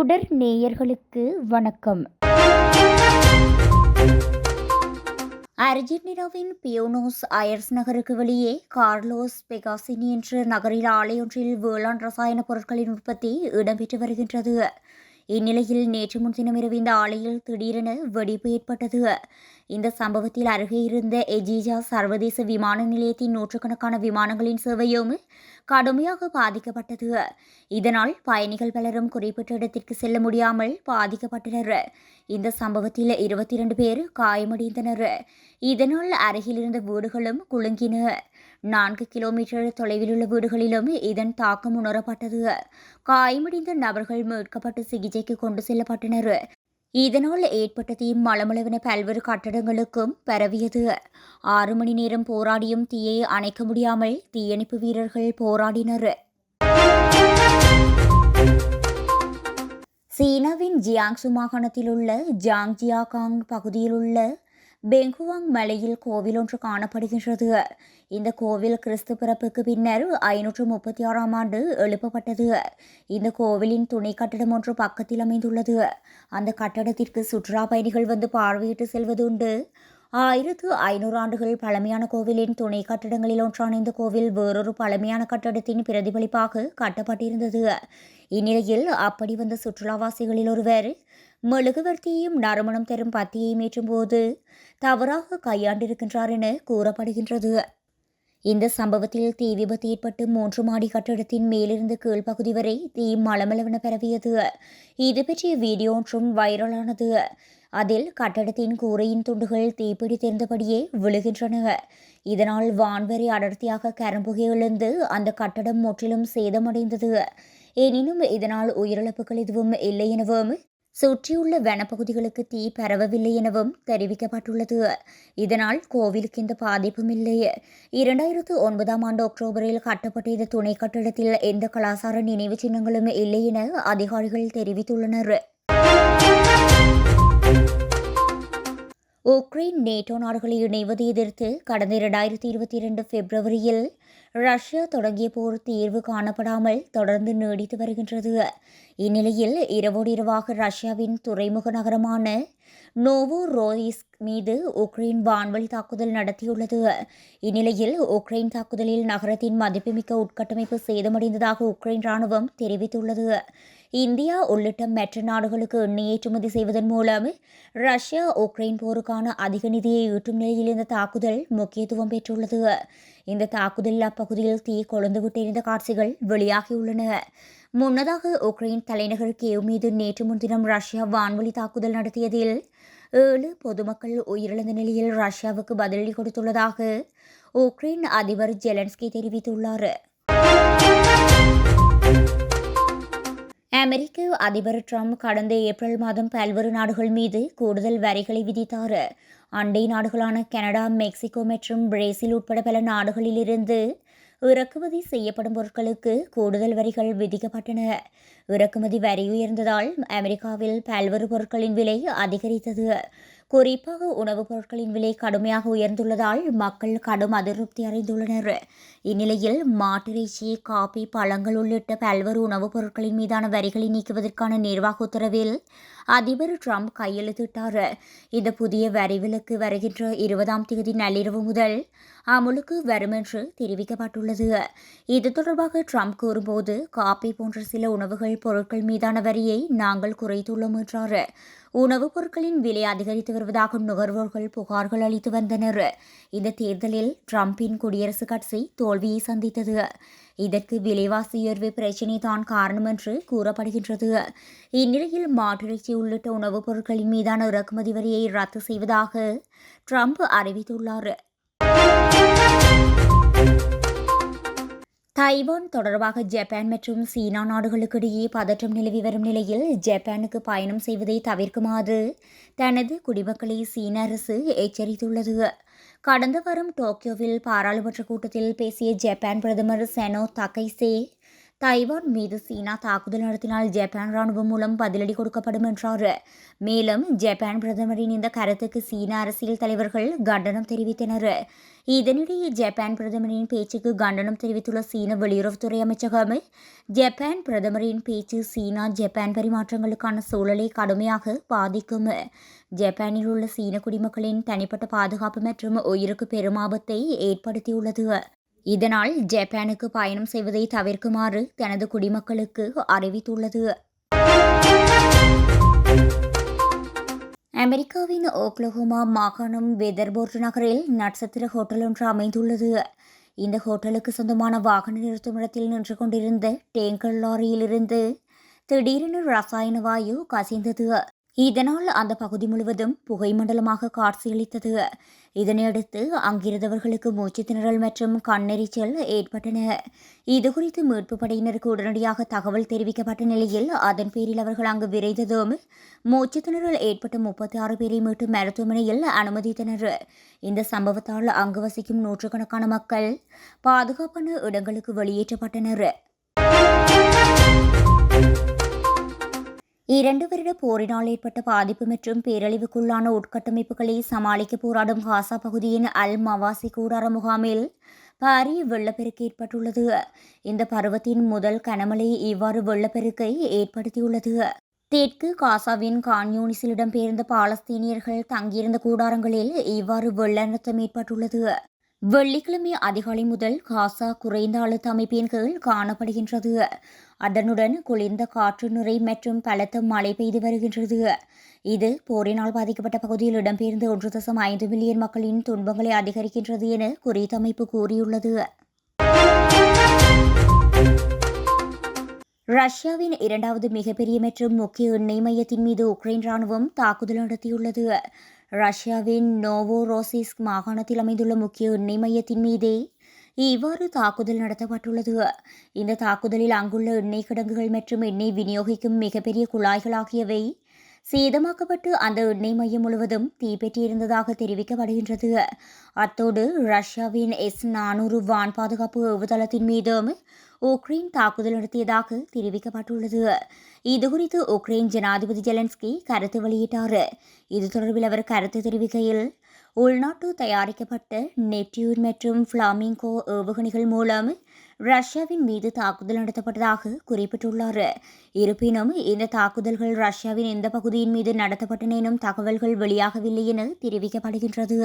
தொடர் நேயர்களுக்கு வணக்கம். அர்ஜென்டினாவின் பியோனோஸ் அயர்ஸ் நகருக்கு வெளியே கார்லோஸ் பெகாசினி என்ற நகரில் ஆலையொன்றில் வேளாண் ரசாயன பொருட்களின் உற்பத்தி இடம்பெற்று வருகின்றது. இந்நிலையில் நேற்று முன்தினம் இரவு இந்த ஆலையில் திடீரென வெடிப்பு ஏற்பட்டது. இந்த சம்பவத்தில் அருகே இருந்த எஜிஜா சர்வதேச விமான நிலையத்தின் நூற்றுக்கணக்கான விமானங்களின் சேவையும் கடுமையாக பாதிக்கப்பட்டது. இதனால் பயணிகள் பலரும் குறிப்பிட்ட இடத்திற்கு செல்ல முடியாமல் பாதிக்கப்பட்டனர். இந்த சம்பவத்தில் இருபத்தி இரண்டு பேர் காயமடைந்தனர். இதனால் அருகிலிருந்த வீடுகளும் குலுங்கின. நான்கு கிலோமீட்டர் தொலைவில் உள்ள வீடுகளிலும் இதன் தாக்கம் உணரப்பட்டது. காயமடைந்த நபர்கள் மீட்கப்பட்டு சிகிச்சைக்கு கொண்டு செல்லப்பட்டனர். இதனால் ஏற்பட்ட தீ மலமளவின பல்வேறு கட்டடங்களுக்கும் பரவியது. ஆறு மணி நேரம் போராடியும் தீயை அணைக்க முடியாமல் தீயணைப்பு வீரர்கள் போராடினர். சீனாவின் ஜியாங்சு மாகாணத்தில் உள்ள ஜாங்ஜியாகாங் பகுதியில் உள்ள பெங்குவாங் மலையில் கோவில் ஒன்று காணப்படுகின்றது. இந்த கோவில் கிறிஸ்து பிறப்புக்கு பின்னர் ஐநூற்று முப்பத்தி ஆறாம் ஆண்டு எழுப்பப்பட்டது. இந்த கோவிலின் துணை கட்டடம் ஒன்று பக்கத்தில் அமைந்துள்ளது. அந்த கட்டடத்திற்கு சுற்றுலா பயணிகள் வந்து பார்வையிட்டு செல்வது உண்டு. ஆயிரத்து ஐநூறு ஆண்டுகள் பழமையான கோவிலின் துணை கட்டடங்களில் ஒன்றான இந்த கோவில் வேறொரு பழமையான கட்டடத்தின் பிரதிபலிப்பாக கட்டப்பட்டிருந்தது. இந்நிலையில் அப்படி வந்த சுற்றுலாவாசிகளில் ஒருவர் மெழுகுவர்த்தியையும் நறுமணம் தரும் பத்தியையும் ஏற்றும்போது தவறாக கையாண்டிருக்கின்றார் என கூறப்படுகின்றது. இந்த சம்பவத்தில் தீ விபத்து ஏற்பட்டு மூன்று மாடி கட்டடத்தின் மேலிருந்து கீழ்ப்பகுதி வரை தீ மலமளவென பரவியது. இது பற்றிய வீடியோ ஒன்றும் வைரலானது. அதில் கட்டடத்தின் கூரையின் துண்டுகள் தீப்பிடி தெரிந்தபடியே விழுகின்றன. இதனால் வான்வரி அடர்த்தியாக கரும்புகை விழுந்து அந்த கட்டடம் முற்றிலும் சேதமடைந்தது. எனினும் இதனால் உயிரிழப்புகள் எதுவும் இல்லை எனவும் சுற்றியுள்ள வனப்பகுதிகளுக்கு தீ பரவவில்லை எனவும் தெரிவிக்கப்பட்டுள்ளது. இதனால் கோவிலுக்கு எந்த பாதிப்பும் இல்லை. இரண்டாயிரத்து ஒன்பதாம் ஆண்டு அக்டோபரில் கட்டப்பட்ட இந்த துணை கட்டடத்தில் எந்த கலாசார நினைவு சின்னங்களும் இல்லை என அதிகாரிகள் தெரிவித்துள்ளனர். உக்ரைன் நேட்டோ நாடுகளை இணைவதை எதிர்த்து கடந்த இரண்டாயிரத்தி இருபத்தி இரண்டு பிப்ரவரியில் ரஷ்யா தொடங்கிய போர் தீர்வு காணப்படாமல் தொடர்ந்து நீடித்து வருகின்றது. இந்நிலையில் இரவோடு இரவாக ரஷ்யாவின் துறைமுக நகரமான நோவோ ரோயிஸ்க் மீது உக்ரைன் வான்வழி தாக்குதல் நடத்தியுள்ளது. இந்நிலையில் உக்ரைன் தாக்குதலில் நகரத்தின் மதிப்புமிக்க உட்கட்டமைப்பு சேதமடைந்ததாக உக்ரைன் ராணுவம் தெரிவித்துள்ளது. இந்தியா உள்ளிட்ட மற்ற நாடுகளுக்கு எண்ணெய் ஏற்றுமதி செய்வதன் மூலம் ரஷ்யா உக்ரைன் போருக்கான அதிக நிதியை ஈட்டும் நிலையில் இந்த தாக்குதல் முக்கியத்துவம் பெற்றுள்ளது. இந்த தாக்குதலில் அப்பகுதியில் தீ கொழுந்துவிட்டு காட்சிகள் வெளியாகியுள்ளன. முன்னதாக உக்ரைன் தலைநகர் கேவ் மீது நேற்று முன்தினம் ரஷ்யா வான்வழி தாக்குதல் நடத்தியதில் ஏழு பொதுமக்கள் உயிரிழந்த நிலையில் ரஷ்யாவுக்கு பதிலடி கொடுத்துள்ளதாக உக்ரைன் அதிபர் ஜெலன்ஸ்கி தெரிவித்துள்ளார். அமெரிக்க அதிபர் ட்ரம்ப் கடந்த ஏப்ரல் மாதம் பல்வேறு நாடுகள் மீது கூடுதல் வரிகளை விதித்தார். அண்டை நாடுகளான கனடா மெக்சிகோ மற்றும் பிரேசில் உட்பட பல நாடுகளிலிருந்து இறக்குமதி செய்யப்படும் பொருட்களுக்கு கூடுதல் வரிகள் விதிக்கப்பட்டன. இறக்குமதி வரி உயர்ந்ததால் அமெரிக்காவில் பல்வேறு பொருட்களின் விலை அதிகரித்தது. குறிப்பாக உணவுப் பொருட்களின் விலை கடுமையாக உயர்ந்துள்ளதால் மக்கள் கடும் அதிருப்தி அடைந்துள்ளனர். இந்நிலையில் மாட்டிறைச்சி காபி பழங்கள் உள்ளிட்ட பல்வேறு உணவுப் பொருட்களின் மீதான வரிகளை நீக்குவதற்கான நிர்வாக உத்தரவில் அதிபர் ட்ரம்ப் கையெழுத்திட்டார். இந்த புதிய வரி விலக்கு வருகின்ற இருபதாம் தேதி நள்ளிரவு முதல் அமுலுக்கு வரும் என்று தெரிவிக்கப்பட்டுள்ளது. இது தொடர்பாக ட்ரம்ப் கூறும்போது காபி போன்ற சில உணவுகள் பொருட்கள் மீதான வரியை நாங்கள் குறைத்துள்ளோம் என்றார். உணவுப் பொருட்களின் விலை அதிகரித்து வருவதாக நுகர்வோர்கள் புகார்கள் அளித்து வந்தனர். இந்த தேர்தலில் டிரம்பின் குடியரசுக் கட்சி தோல்வியை சந்தித்தது. இதற்கு விலைவாசி உயர்வு பிரச்சினை தான் காரணம் என்று கூறப்படுகின்றது. இந்நிலையில் மாட்டிறைச்சி உள்ளிட்ட உணவுப் பொருட்களின் மீதான இறக்குமதி வரியை ரத்து செய்வதாக ட்ரம்ப் அறிவித்துள்ளார். தைவான் தொடர்பாக ஜப்பான் மற்றும் சீனா நாடுகளுக்கிடையே பதற்றம் நிலவி வரும் நிலையில் ஜப்பானுக்கு பயணம் செய்வதை தவிர்க்குமாறு தனது குடிமக்களை சீன அரசு எச்சரித்துள்ளது. கடந்த வாரம் டோக்கியோவில் பாராளுமன்ற கூட்டத்தில் பேசிய ஜப்பான் பிரதமர் செனோ தகைசே தைவான் மீது சீனா தாக்குதல் நடத்தினால் ஜப்பான் ராணுவம் மூலம் பதிலடி கொடுக்கப்படும் என்றார். மேலும் ஜப்பான் பிரதமரின் இந்த கருத்துக்கு சீன அரசியல் தலைவர்கள் கண்டனம் தெரிவித்தனர். இதனிடையே ஜப்பான் பிரதமரின் பேச்சுக்கு கண்டனம் தெரிவித்துள்ள சீன வெளியுறவுத்துறை அமைச்சகம் ஜப்பான் பிரதமரின் பேச்சு சீனா ஜப்பான் பரிமாற்றங்களுக்கான சூழலை கடுமையாக பாதிக்கும். ஜப்பானில் உள்ள சீன குடிமக்களின் தனிப்பட்ட பாதுகாப்பு மற்றும் உயிருக்கு பெரும் ஆபத்தை ஏற்படுத்தியுள்ளது. இதனால் ஜப்பானுக்கு பயணம் செய்வதை தவிர்க்குமாறு தனது குடிமக்களுக்கு அறிவித்துள்ளது. அமெரிக்காவின் ஓக்லஹோமா மாகாணம் வெதர்போர்ட் நகரில் நட்சத்திர ஹோட்டல் ஒன்று அமைந்துள்ளது. இந்த ஹோட்டலுக்கு சொந்தமான வாகன நிறுத்துமிடத்தில் நின்று கொண்டிருந்த டேங்கர் லாரியிலிருந்து திடீரென ரசாயன வாயு கசிந்தது. இதனால் அந்த பகுதி முழுவதும் புகை மண்டலமாக காட்சியளித்தது. இதனையடுத்து அங்கிருந்தவர்களுக்கு மூச்சு திணறல் மற்றும் கண்ணெரிச்சல் ஏற்பட்டன. இதுகுறித்து மீட்பு படையினருக்கு உடனடியாக தகவல் தெரிவிக்கப்பட்ட நிலையில் அதன் பேரில் அவர்கள் அங்கு விரைந்ததும் மூச்சு திணறல் ஏற்பட்ட முப்பத்தி ஆறு பேரை மீட்டு மருத்துவமனையில் அனுமதித்தனர். இந்த சம்பவத்தால் அங்கு வசிக்கும் நூற்றுக்கணக்கான மக்கள் பாதுகாப்பான இடங்களுக்கு வெளியேற்றப்பட்டனர். இரண்டு வருட போரினால் ஏற்பட்ட பாதிப்பு மற்றும் பேரழிவுக்குள்ளான உட்கட்டமைப்புகளை சமாளிக்க போராடும் காசா பகுதியின் அல் மவாசி கூடார முகாமில் பாரிய வெள்ளப்பெருக்கு ஏற்பட்டுள்ளது. இந்த பருவத்தின் முதல் கனமழை இவ்வாறு வெள்ளப்பெருக்கை ஏற்படுத்தியுள்ளது. தெற்கு காசாவின் கான்யூனிஸில் இடம்பெயர்ந்த பாலஸ்தீனியர்கள் தங்கியிருந்த கூடாரங்களில் இவ்வாறு வெள்ளநத்தம் ஏற்பட்டுள்ளது. வெள்ளிக்கிழமை அதிகாலை முதல் காசா குறைந்த அழுத்த அமைப்பின் கீழ் காணப்படுகின்றது. அதனுடன் குளிர்ந்த காற்று நிறை மற்றும் பலத்த மழை பெய்து வருகின்றது. இது போரினால் பாதிக்கப்பட்ட பகுதியில் இடம்பெயர்ந்து ஒன்று தசம் ஐந்து மில்லியன் மக்களின் துன்பங்களை அதிகரிக்கின்றது என குறித்த அமைப்பு கூறியுள்ளது. ரஷ்யாவின் இரண்டாவது மிகப்பெரிய மற்றும் முக்கிய எண்ணெய் மையத்தின் மீது உக்ரைன் ராணுவம் தாக்குதல் நடத்தியுள்ளது. ரஷ்யாவின் நோவோரோசிஸ்க் மாகாணத்தில் அமைந்துள்ள முக்கிய எண்ணெய் மையத்தின் மீதே இவ்வாறு தாக்குதல் நடத்தப்பட்டுள்ளது. இந்த தாக்குதலில் அங்குள்ள எண்ணெய் கிடங்குகள் மற்றும் எண்ணெய் விநியோகிக்கும் மிகப்பெரிய குழாய்கள் ஆகியவை சேதமாக்கப்பட்டு அந்த எண்ணெய் மையம் முழுவதும் தீப்பெற்றியிருந்ததாக தெரிவிக்கப்படுகின்றது. அத்தோடு ரஷ்யாவின் எஸ் நானூறு வான் பாதுகாப்பு ஏவுதளத்தின் மீதும் உக்ரைன் தாக்குதல் நடத்தியதாக தெரிவிக்கப்பட்டுள்ளது. இதுகுறித்து உக்ரைன் ஜனாதிபதி ஜெலன்ஸ்கி கருத்து வெளியிட்டார். இது தொடர்பில் அவர் கருத்து தெரிவிக்கையில் உள்நாட்டு தயாரிக்கப்பட்ட நெப்டியூன் மற்றும் ஃப்ளாமிங்கோ ஏவுகணைகள் மூலம் ரஷ்யாவின் மீது தாக்குதல் நடத்தப்பட்டதாக குறிப்பிட்டுள்ளார். இருப்பினும் இந்த தாக்குதல்கள் ரஷ்யாவின் எந்த பகுதியின் மீது நடத்தப்பட்டன எனும் தகவல்கள் வெளியாகவில்லை என தெரிவிக்கப்படுகின்றது.